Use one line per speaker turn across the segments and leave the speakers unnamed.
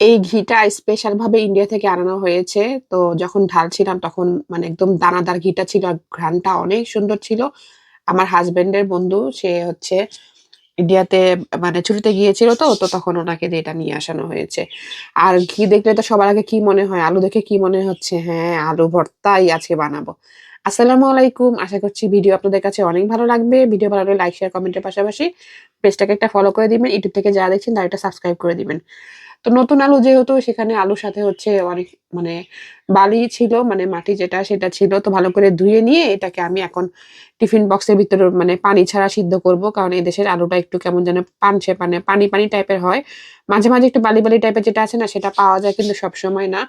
এই ঘিটা স্পেশাল ভাবে ইন্ডিয়া থেকে আনানো হয়েছে। তো যখন ঢালছিলাম তখন মানে একদম দানাদার ঘিটা ছিল আর অনেক সুন্দর ছিল। আমার হাজবেন্ডের বন্ধু, সে হচ্ছে ইন্ডিয়াতে মানে ছুটিতে গিয়েছিল তো তো তখন ওনাকে এটা নিয়ে আসানো হয়েছে। আর ঘি দেখলে তো সবার আগে কি মনে হয়? আলু দেখে কি মনে হচ্ছে? হ্যাঁ আলু ভর্তাই আজকে বানাবো। আসসালামু আলাইকুম। আশা করছি ভিডিও আপনাদের কাছে অনেক ভালো লাগবে। ভিডিও ভালো লাগলে লাইক শেয়ার কমেন্টের পাশাপাশি পেজটাকে একটা ফলো করে দিবেন। ইউটিউব থেকে যারা দেখছেন তারা একটা সাবস্ক্রাইব করে দিবেন। তো নতুন আলু যেহেতু সেখানে আলুর সাথে হচ্ছে অনেক মানে বালি ছিল মানে মাটি যেটা সেটা ছিল, তো ভালো করে ধুয়ে নিয়ে এটাকে আমি এখন টিফিন বক্সের ভিতরে মানে পানি ছাড়া সিদ্ধ করব। কারণ এই দেশের আলুটা একটু কেমন যেন পানছে মানে পানি পানি টাইপের হয়। মাঝে মাঝে একটু বালি বালি টাইপের যেটা আছে না, সেটা পাওয়া যায় কিন্তু সব সময় না।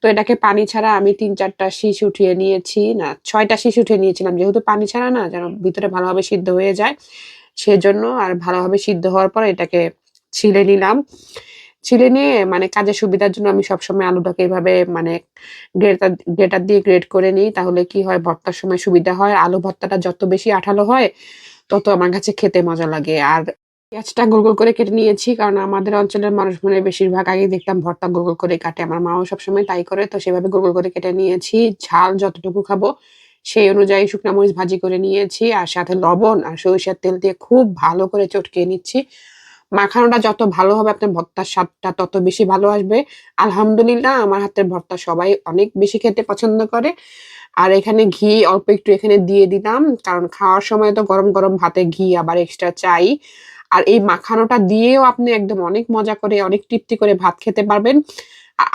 তো এটাকে পানি ছাড়া আমি তিন চারটা শীষ উঠিয়ে নিয়েছি, না ছয়টা শীষ উঠিয়ে নিয়েছিলাম। যেহেতু পানি ছাড়া না, যেন ভিতরে ভালোভাবে সিদ্ধ হয়ে যায়। সেজন্য আর ভালোভাবে সিদ্ধ হওয়ার পর এটাকে ছিলে নিলাম। ছিলে নিয়ে মানে কাজের সুবিধার জন্য আমি সবসময় আলুটাকে এইভাবে মানে গ্রেটার গ্রেটার দিয়ে গ্রেট করে নিই। তাহলে কি হয়? ভর্তার সময় সুবিধা হয়। আলু ভর্তাটা যত বেশি আঠালো হয়, তত আমার কাছে খেতে মজা লাগে। আর পেঁয়াজটা গোল গোল করে কেটে নিয়েছি, কারণ আমাদের অঞ্চলের মানুষ মানে বেশিরভাগ আগে দেখতাম ভর্তা গোল গোল করে কাটে। আমার মাও সবসময় তাই করে, তো সেভাবে গোল গোল করে কেটে নিয়েছি। ঝাল যতটুকু খাব, সেই অনুযায়ী শুকনা মরিচ ভাজি করে নিয়েছি। আর সাথে লবণ আর সরিষার তেল দিয়ে খুব ভালো করে চটকে নিচ্ছি। মাখানোটা যত ভালো হবে, আপনার ভর্তার স্বাদটা তত বেশি ভালো আসবে। আলহামদুলিল্লাহ, আমার হাতের ভর্তা সবাই অনেক বেশি খেতে পছন্দ করে। আর এখানে ঘি অল্প একটু এখানে দিয়ে দিলাম, কারণ খাওয়ার সময় তো গরম গরম ভাতে ঘি আবার এক্সট্রা চাই। আর এই মাখানোটা দিয়েও আপনি একদম অনেক মজা করে, অনেক তৃপ্তি করে ভাত খেতে পারবেন।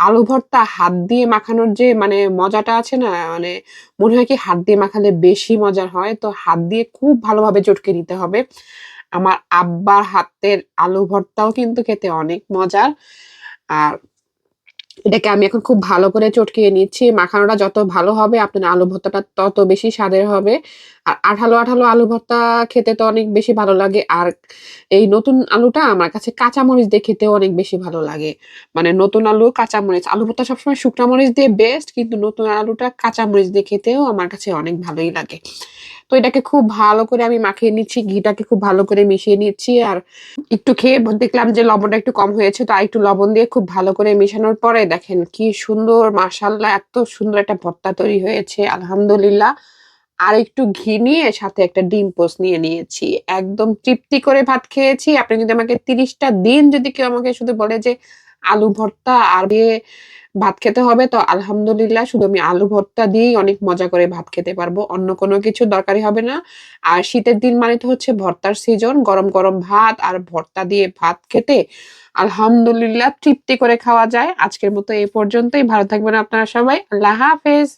আলু ভর্তা হাত দিয়ে মাখানোর যে মানে মজাটা আছে না মানে মনে হয় কি হাত দিয়ে মাখালে বেশি মজার হয়, তো হাত দিয়ে খুব ভালোভাবে চটকে নিতে হবে। আমার আব্বার হাতের আলু ভর্তাও কিন্তু খেতে অনেক মজার। আর এটাকে আমি এখন খুব ভালো করে চটকিয়ে নিচ্ছি। মাখানোটা যত ভালো হবে, আপনার আলু ভর্তাটা তত বেশি স্বাদের হবে। আর আঠালো আঠালো আলু ভর্তা খেতে তো অনেক বেশি ভালো লাগে। আর এই নতুন আলুটা আমার কাছে কাঁচামরিচ দিয়ে খেতেও অনেক বেশি ভালো লাগে। মানে নতুন আলু, কাঁচামরিচ। আলু ভর্তা সবসময় শুকনা মরিচ দিয়ে বেস্ট কিন্তু নতুন আলুটা কাঁচামরিচ দিয়ে খেতেও আমার কাছে অনেক ভালোই লাগে। তো এটাকে খুব ভালো করে আমি মাখিয়ে নিচ্ছি, ঘিটাকে খুব ভালো করে মিশিয়ে নিচ্ছি। আর একটু খেয়ে দেখলাম যে লবণটা একটু কম হয়েছে, তো একটু লবণ দিয়ে খুব ভালো করে মেশানোর পরে দেখেন কি সুন্দর মাসাল্লাহ এত সুন্দর একটা ভর্তা তৈরি হয়েছে, আলহামদুলিল্লাহ। আর একটু ঘি নিয়ে সাথে একটা ডিম পোস্ট নিয়ে নিয়েছি। একদম তৃপ্তি করে ভাত খেয়েছি। আপনি যদি আমাকে তিরিশটা দিন যদি কেউ আমাকে শুধু বলে যে আলু ভর্তা আর ভাত খেতে হবে, তো আলহামদুলিল্লাহ শুধু আমি আলু ভর্তা দিয়েই অনেক মজা করে ভাত খেতে পারব। অন্য কোনো কিছু দরকারি হবে না। আর শীতের দিন মানে তো হচ্ছে ভর্তার সিজন গরম গরম ভাত আর ভর্তা দিয়ে ভাত খেতে আলহামদুলিল্লাহ তৃপ্তি করে খাওয়া যায়। আজকের মতো এই পর্যন্তই। ভালো থাকবেন আপনারা সবাই। আল্লাহ হাফেজ।